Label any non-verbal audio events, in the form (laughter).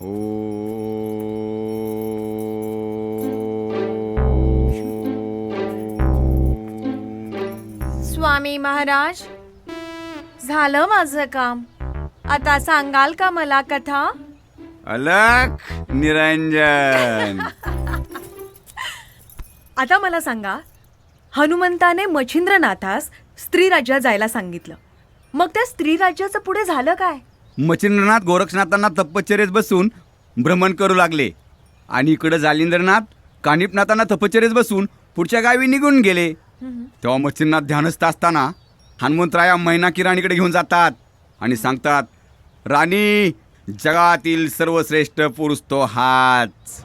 स्वामी महाराज झालं माझं काम. आता सांगाल का मला कथा? अलख निरंजन. (laughs) आता मला सांगा हनुमंताने मच्छिंद्रनाथास स्त्री राज्यात जायला सांगितलं. मग त्या स्त्री राज्याचं पुढे झालं काय? मच्छिंद्रनाथ गोरक्षनाथांना तपश्चर्येस बसून भ्रमण करू लागले. आणि इकडं जालिंद्रनाथ कानिपनाथांना तपश्चर्येस बसून पुढच्या गावी निघून गेले. तेव्हा मच्छिंद्रनाथ ध्यानस्थ असताना हनुमंतराया मैनाकी राणीकडे घेऊन जातात आणि सांगतात राणी जगातील सर्वश्रेष्ठ पुरुष तो हाच.